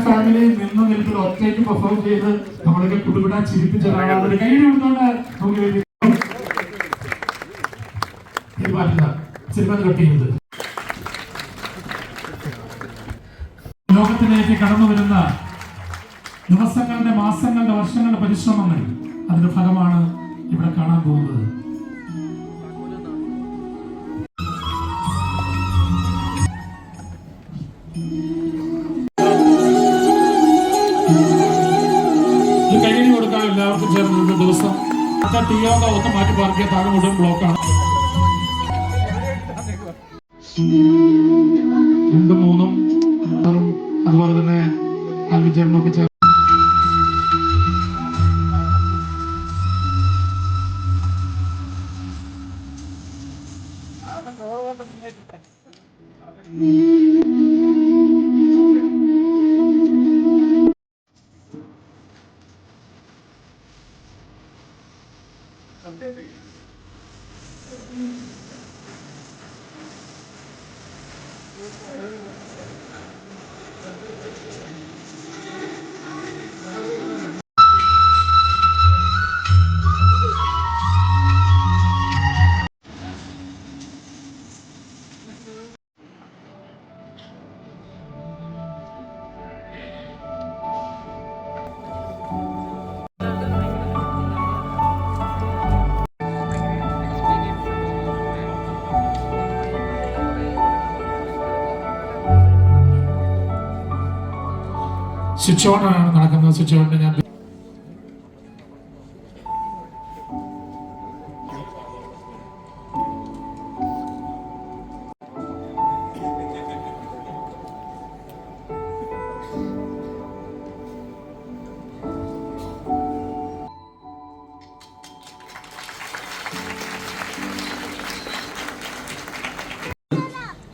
Family നിന്ന് നിൽപ്പിൽ ഒറ്റയ്ക്ക് perform ചെയ്ത് നമ്മളൊക്കെ കുടുവിടാൻ ചിരിപ്പിച്ച ഒരാളാണ് ഒരു കൈ കൊടുത്തോണ്ട് നമുക്ക് ലോകത്തിലേക്ക് കടന്നു വരുന്ന ദിവസങ്ങളുടെ മാസങ്ങളുടെ വർഷങ്ങളുടെ പരിശ്രമങ്ങൾ അതിന്റെ ഫലമാണ് ഇവിടെ കാണാൻ പോകുന്നത്. കൊടുക്കാൻ എല്ലാവർക്കും ചേർന്ന് ഒരു ദിവസം ടീയോക ഒന്ന് മാറ്റി പാർക്കിയ താഴെ മുഴുവൻ ബ്ലോക്കാണ്. രണ്ടും മൂന്നും അതുപോലെ തന്നെ ആൽവിചേട്ടനും ഒക്കെ ചേർന്ന് Não teve. Hum. Switch on ആണ് നടക്കുന്നത്. സ്വിച്ച് ഓണിന് ഞാൻ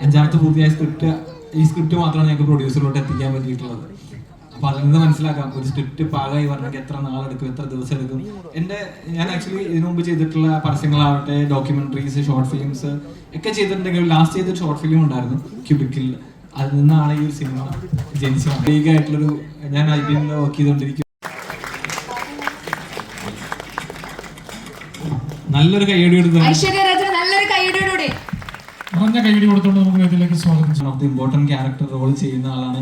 അഞ്ചാമത്തെ പൂർത്തിയായ സ്ക്രിപ്റ്റ് ഈ സ്ക്രിപ്റ്റ് മാത്രമാണ് ഞങ്ങൾക്ക് പ്രൊഡ്യൂസറിലോട്ട് എത്തിക്കാൻ പറ്റിയിട്ടുള്ളത് അപ്പൊ അതിൽ നിന്ന് മനസ്സിലാക്കാം? ഒരു സ്ക്രിപ്റ്റ് പാകമായി വരണമെങ്കിൽ എത്ര നാളെടുക്കും? എത്ര ദിവസം എടുക്കും എന്റെ ഞാൻ ആക്ച്വലി ഇതിനു മുമ്പ് ചെയ്തിട്ടുള്ള പരസ്യങ്ങളാവട്ടെ ഡോക്യുമെന്ററീസ് ഷോർട്ട് ഫിലിംസ് ഒക്കെ ചെയ്തിട്ടുണ്ടെങ്കിൽ ലാസ്റ്റ് ചെയ്തൊരു ഷോർട്ട് ഫിലിം ഉണ്ടായിരുന്നു ക്യൂബിക്കിൽ അതിൽ നിന്നാണ് ഈ ഒരു സിനിമ ജനിച്ചത്. ആയിട്ടുള്ളൊരു ഞാൻ ഐ ബി വർക്ക് ചെയ്തുകൊണ്ടിരിക്കും നല്ലൊരു കൈയടി കൊടുത്തുകൊണ്ട് നമുക്ക് ഇതിലേക്ക് സ്വാഗതം ചെയ്യാം. Of the important character role ചെയ്യുന്ന ആളാണ്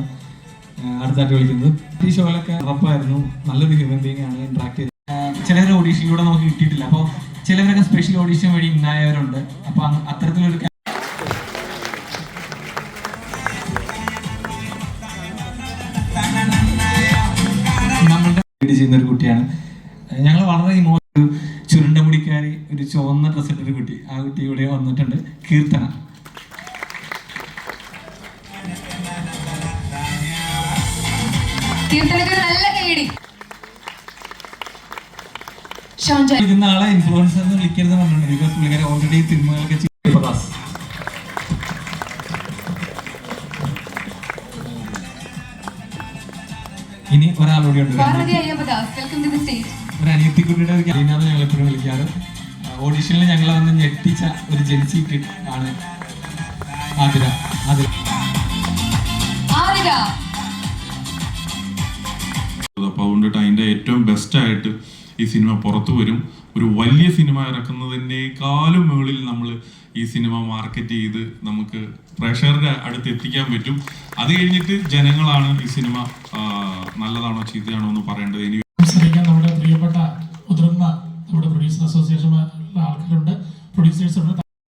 അടുത്തായിട്ട് വിളിക്കുന്നത്. ഈ ഷോയിലൊക്കെ ഉറപ്പായിരുന്നു. നല്ലൊരു ഹ്യൂമൻ ബീങ് ആണ്. ഇന്ററാക്ട് ചെയ്തത് ചിലരുടെ ഓഡീഷനിലൂടെ നമുക്ക് കിട്ടിയിട്ടില്ല. അപ്പോൾ ചിലവരൊക്കെ സ്പെഷ്യൽ ഓഡീഷൻ വഴി ഇന്നായവരുണ്ട് അപ്പോൾ അത്തരത്തിലൊരു നമ്മളുടെ ചെയ്യുന്ന ഒരു കുട്ടിയാണ്. ഞങ്ങൾ വളരെ ഇമോ ചുരുണ്ട മുടിക്കാരി ഒരു ചുവന്ന ഡ്രസ്സിട്ടൊരു കുട്ടി. ആ കുട്ടി ഇവിടെ വന്നിട്ടുണ്ട്. കീർത്തന. നല്ല ജോയ് വിളിക്കുന്ന ആളെ ഇൻഫ്ലുവൻസർ എന്ന് വിളിക്കരുത് പറഞ്ഞിട്ടുണ്ട്. ബിക്കോസ് പുള്ളിക്കാരെ ഓൾറെഡി സിനിമകളൊക്കെ. പ്രകാശ്. ഇനി ഒരാളൂടെ ഉണ്ട്. ഒരു അനിയത്തിക്കുട്ടിയുടെ ഒരു കലീനാണ് ഞങ്ങൾ എപ്പോഴും വിളിക്കാറ്. ഓഡീഷനിൽ ഞങ്ങളെ വന്ന് ഞെട്ടിച്ച ഒരു ജെൻസി കിഡ് ആണ് ആതിര. ആതിര. ആതിര അപ്പോൾ അതുകൊണ്ടിട്ട് അതിന്റെ ഏറ്റവും ബെസ്റ്റ് ആയിട്ട് ഈ സിനിമ പുറത്തു വരും. ഒരു വലിയ സിനിമ ഇറക്കുന്നതിനേക്കാളും മുകളിൽ നമ്മൾ ഈ സിനിമ മാർക്കറ്റ് ചെയ്ത് നമുക്ക് പ്രേക്ഷകരുടെ അടുത്ത് എത്തിക്കാൻ പറ്റും. അത് കഴിഞ്ഞിട്ട് ജനങ്ങളാണ് ഈ സിനിമ നല്ലതാണോ ചീത്തയാണോ എന്ന് പറയേണ്ടത്. ഇനി നമ്മുടെ പ്രിയപ്പെട്ട മുതിർന്ന നമ്മുടെ പ്രൊഡ്യൂസർ അസോസിയേഷൻ